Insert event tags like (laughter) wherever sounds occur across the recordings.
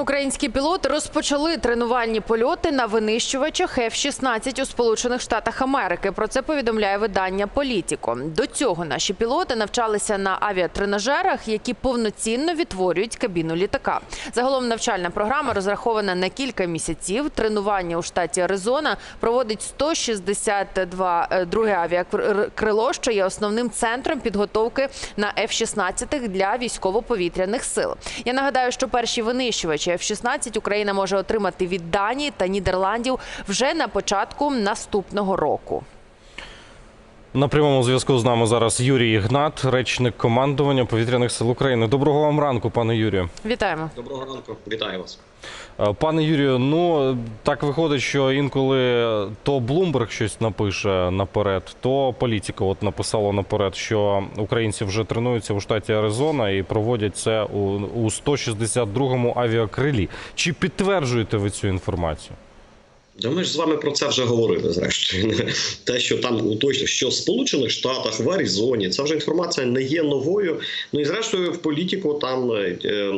Українські пілоти розпочали тренувальні польоти на винищувачах F-16 у Сполучених Штатах Америки. Про це повідомляє видання Політіко. До цього наші пілоти навчалися на авіатренажерах, які повноцінно відтворюють кабіну літака. Загалом навчальна програма розрахована на кілька місяців. Тренування у штаті Аризона проводить 162 е, друге авіакрило, що є основним центром підготовки на F-16 для військово-повітряних сил. Я нагадаю, що перші винищувачі F-16 Україна може отримати від Данії та Нідерландів вже на початку наступного року. На прямому зв'язку з нами зараз Юрій Ігнат, речник командування повітряних сил України. Доброго вам ранку, пане Юрію. Вітаємо. Доброго ранку, вітаю вас. Е, Пане Юрію, ну так виходить, що інколи то Блумберг щось напише наперед, то політика от написала наперед, що українці вже тренуються у штаті Аризона і проводять це у, у 162-му авіакрилі. Чи підтверджуєте ви цю інформацію? Да ми ж з вами про це вже говорили. Зрештою, (laughs) те, що там уточно, що в Сполучених Штатах в Аризоні, це вже інформація не є новою. Ну і зрештою, в політику там е, е,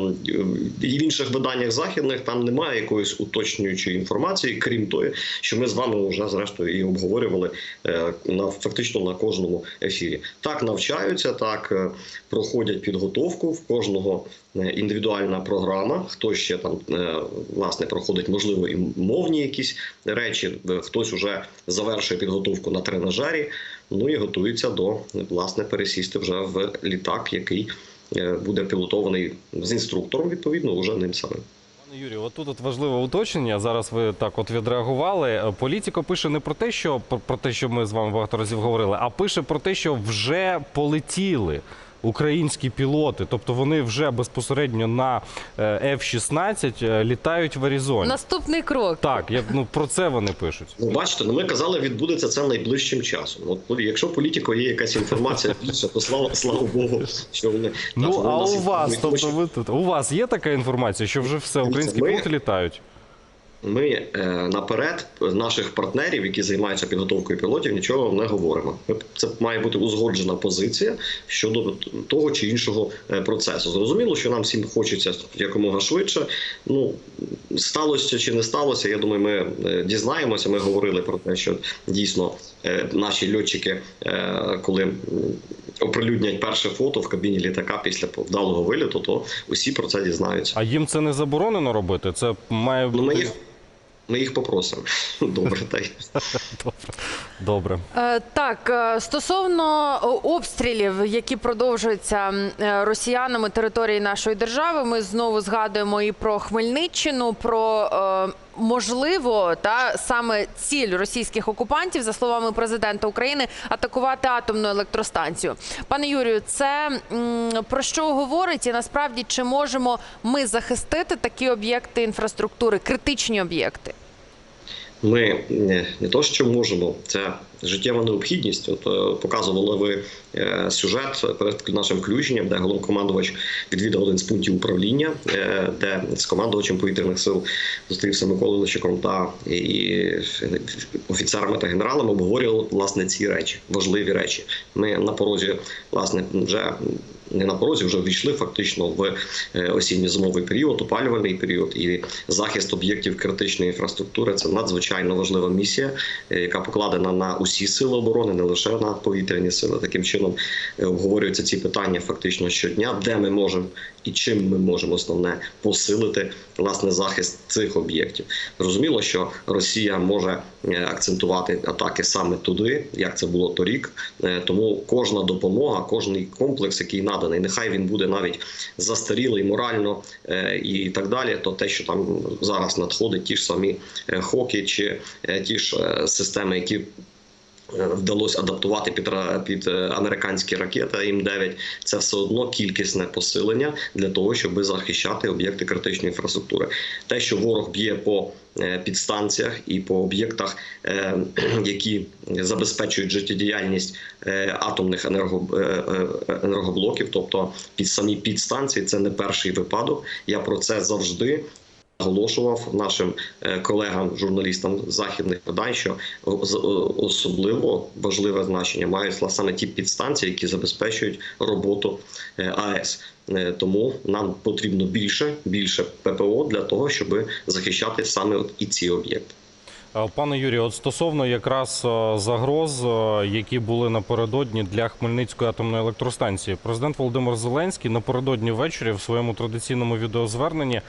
і в інших виданнях західних там немає якоїсь уточнюючої інформації, крім тої, що ми з вами вже зрештою і обговорювали е, на фактично на кожному ефірі. Так навчаються, так проходять підготовку в кожного. Е, Індивідуальна програма, хто ще там е, власне проходить, можливо, і мовні якісь речі. Е, Хтось вже завершує підготовку на тренажері. Ну і готується до власне пересісти вже в літак, який буде пілотований з інструктором, відповідно, уже ним самим. Юрію, от от важливе уточнення. Зараз ви так от відреагували. Політико пише не про те, що про те, що ми з вами багато разів говорили, а пише про те, що вже полетіли. Українські пілоти, тобто вони вже безпосередньо на е, F-16 е, літають в Аризоні. Наступний крок. Так, як ну про це вони пишуть. Ну, бачите, ну ми казали, відбудеться це найближчим часом. От якщо політико є якась інформація більше, то слава слава Богу, що вони Ну а у вас, тобто ви тут у вас є така інформація, що вже все українські ми- пілоти літають? Ми е, наперед наших партнерів, які займаються підготовкою пілотів, нічого не говоримо. Це має бути узгоджена позиція щодо того чи іншого е, процесу. Зрозуміло, що нам всім хочеться якомога швидше. Ну сталося чи не сталося. Я думаю, ми е, дізнаємося. Ми говорили про те, що дійсно наші льотчики, коли оприлюднять перше фото в кабіні літака після вдалого виліту, то усі про це дізнаються. А їм це не заборонено робити? Це має Ну, ми бути їх, ми їх попросимо. (laughs) Добре, (laughs) та й добре. Е, Так, е, стосовно обстрілів, які продовжуються е, росіянами території нашої держави, ми знову згадуємо і про Хмельниччину, про е, можливо та саме ціль російських окупантів, за словами президента України, атакувати атомну електростанцію. Пане Юрію, це про що говорить і насправді чи можемо ми захистити такі об'єкти інфраструктури, критичні об'єкти? Ми не, не то, що можемо, це життєва необхідність. От е, показували ви е, сюжет перед нашим включенням, де головнокомандувач відвідав один з пунктів управління, е, де з командувачем повітряних сил зустрівся Микола Лещиком та і офіцерами та генералами обговорювали власне ці речі, важливі речі. Ми на порозі власне вже. Не на порозі вже ввійшли фактично в осінньо-зимовий період, опалювальний період і захист об'єктів критичної інфраструктури це надзвичайно важлива місія, яка покладена на усі сили оборони, не лише на повітряні сили. Таким чином е, обговорюються ці питання фактично щодня, де ми можемо і чим ми можемо основне посилити власне захист цих об'єктів. Зрозуміло, що Росія може е, акцентувати атаки саме туди, як це було торік. Е, Тому кожна допомога, кожний комплекс, який наданий, нехай він буде навіть застарілий морально і так далі. То те, що там зараз надходить, ті ж самі хоки чи ті ж системи, які Вдалося адаптувати під, під е, американські ракети М9. Це все одно кількісне посилення для того, щоб захищати об'єкти критичної інфраструктури. Те, що ворог б'є по е, підстанціях і по об'єктах, е, (clears throat) які забезпечують життєдіяльність е, атомних енерго, е, е, енергоблоків, тобто під самі підстанції, це не перший випадок. Я про це завжди наголошував нашим е, колегам, журналістам західних видань, що з- особливо важливе значення мають саме ті підстанції, які забезпечують роботу е, АЕС. Е, Тому нам потрібно більше, більше ППО для того, щоб захищати саме і ці об'єкти. Е, Пане Юрію, от стосовно якраз е, загроз, е, які були напередодні для Хмельницької атомної електростанції, президент Володимир Зеленський напередодні ввечері в своєму традиційному відеозверненні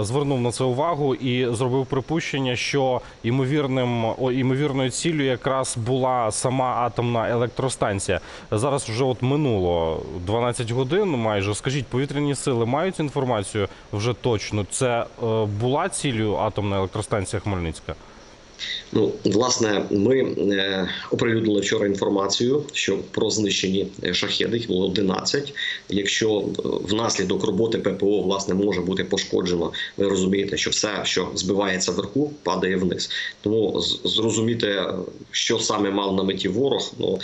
звернув на це увагу і зробив припущення, що ймовірним о, ймовірною ціллю якраз була сама атомна електростанція. Зараз вже от минуло 12 годин. Майже скажіть, повітряні сили мають інформацію вже точно. Це була ціллю атомна електростанція Хмельницька. Ну, власне, ми е, оприлюднили вчора інформацію, що про знищені е, шахеди їх було 11. Якщо е, внаслідок роботи ППО власне може бути пошкоджено, ви розумієте, що все, що збивається вверху, падає вниз. Тому зрозуміти, що саме мав на меті ворог, ну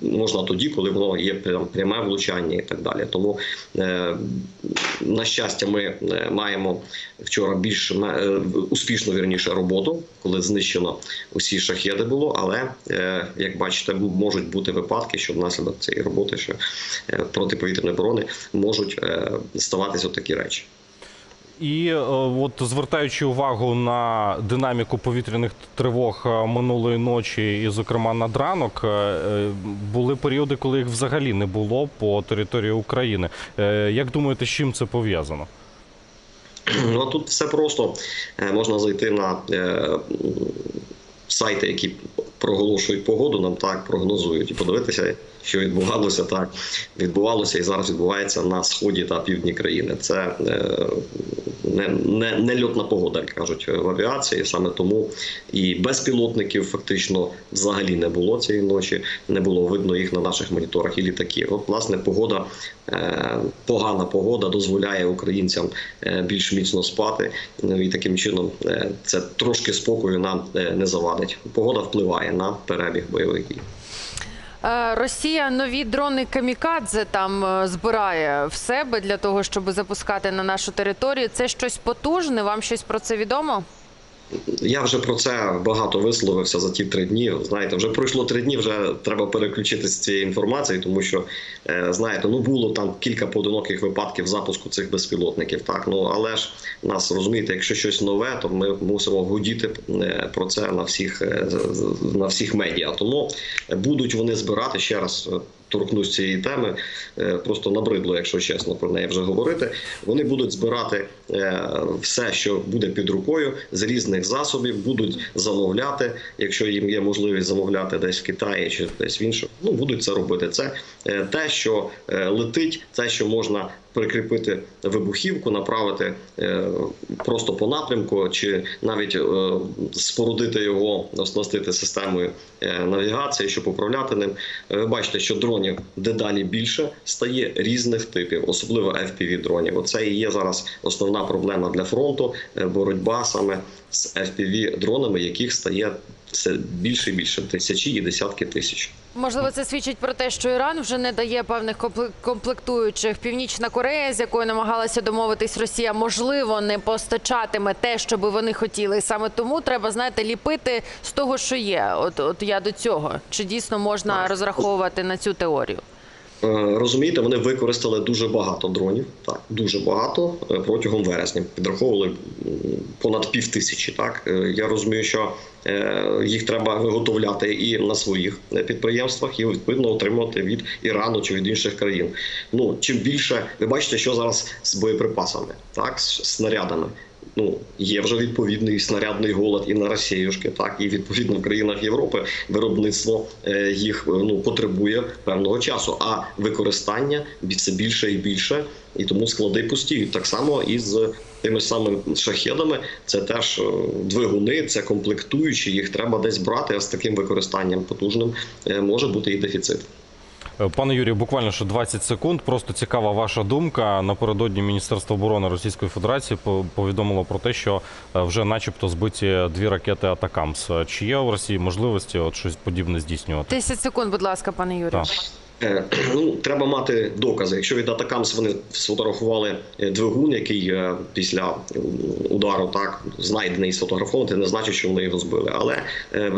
можна тоді, коли воно є прям пряме влучання і так далі. Тому на щастя, ми маємо вчора більш успішну вірніше роботу, коли знищено усі шахеди було. Але е, як бачите, можуть бути випадки, що внаслідок цієї роботи, що е, протиповітряної оборони можуть е, ставатися такі речі. І от звертаючи увагу на динаміку повітряних тривог минулої ночі, і, зокрема, над ранок, були періоди, коли їх взагалі не було по території України. Як думаєте, з чим це пов'язано? Ну а тут все просто. Е, можна зайти на е, сайти, які проголошують погоду, нам так прогнозують, і подивитися, що відбувалося так, відбувалося і зараз відбувається на сході та півдні країни. Це е, не, не, не льотна погода, як кажуть в авіації. Саме тому і безпілотників фактично взагалі не було цієї ночі, не було видно їх на наших моніторах і літаки. От, власне, погода, е, погана погода дозволяє українцям е, більш міцно спати. Ну, і таким чином це трошки спокою нам не завадить. Погода впливає на перебіг бойових дій. Е, Росія нові дрони камікадзе там е, збирає в себе для того, щоб запускати на нашу територію. Це щось потужне. Вам щось про це відомо? Я вже про це багато висловився за ті три дні. Знаєте, вже пройшло три дні. Вже треба переключитися з цієї інформації, тому що е, знаєте, ну було там кілька поодиноких випадків запуску цих безпілотників. Так ну але ж нас розумієте, якщо щось нове, то ми мусимо гудіти е, про це на всіх е, на всіх медіа. Тому будуть вони збирати ще раз. Торкнусь цієї теми, е, просто набридло, якщо чесно, про неї вже говорити. Вони будуть збирати е, все, що буде під рукою з різних засобів, будуть замовляти, якщо їм є можливість замовляти десь в Китаї чи десь в іншому. Ну будуть це робити. Це е, те, що летить, те, що можна прикріпити вибухівку, направити е, просто по напрямку, чи навіть е, спорудити його, оснастити системою е, навігації, щоб управляти ним. Ви бачите, що дронів дедалі більше стає різних типів, особливо fpv дронів. Оце і є зараз основна проблема для фронту. Боротьба саме з fpv дронами, яких стає все більше і більше тисячі і десятки тисяч. Можливо, це свідчить про те, що Іран вже не дає певних компле- комплектуючих. Північна Корея, з якою намагалася домовитись Росія, можливо, не постачатиме те, що би вони хотіли. Саме тому треба знаєте, ліпити з того, що є. От, от я до цього. Чи дійсно можна розраховувати на цю теорію? Е, Розумієте, вони використали дуже багато дронів, так дуже багато е, протягом вересня. Підраховували понад пів тисячі. Так Е, я розумію, що їх треба виготовляти і на своїх підприємствах, і відповідно отримувати від Ірану чи від інших країн. Ну чим більше ви бачите, що зараз з боєприпасами, так з снарядами. Ну, є вже відповідний снарядний голод і на Росіюшки, так і відповідно в країнах Європи виробництво е, їх е, ну потребує певного часу, а використання все більше і більше, і тому склади пустіють. Так само і з тими самими шахедами. Це теж е, двигуни, це комплектуючі. Їх треба десь брати. А з таким використанням потужним може бути і дефіцит. Е, Пане Юрію, буквально ще 20 секунд. Просто цікава ваша думка. Напередодні Міністерство оборони Російської Федерації по- повідомило про те, що е, вже, начебто, збиті дві ракети Атакамс. Чи є у Росії можливості от щось подібне здійснювати? 10 секунд, будь ласка, пане Юрію. Так. Е, (clears throat) Ну, треба мати докази. Якщо від Атакамс вони сфотографували е, двигун, який е, після удару так знайдений і сфотографований, не значить, що вони його збили. Але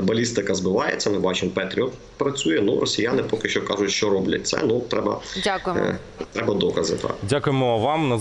балістика збивається. Ми бачимо, Петріот працює. Ну, росіяни поки що кажуть, що роблять це. Ну треба, Дякуємо. треба докази. Так. Дякуємо вам.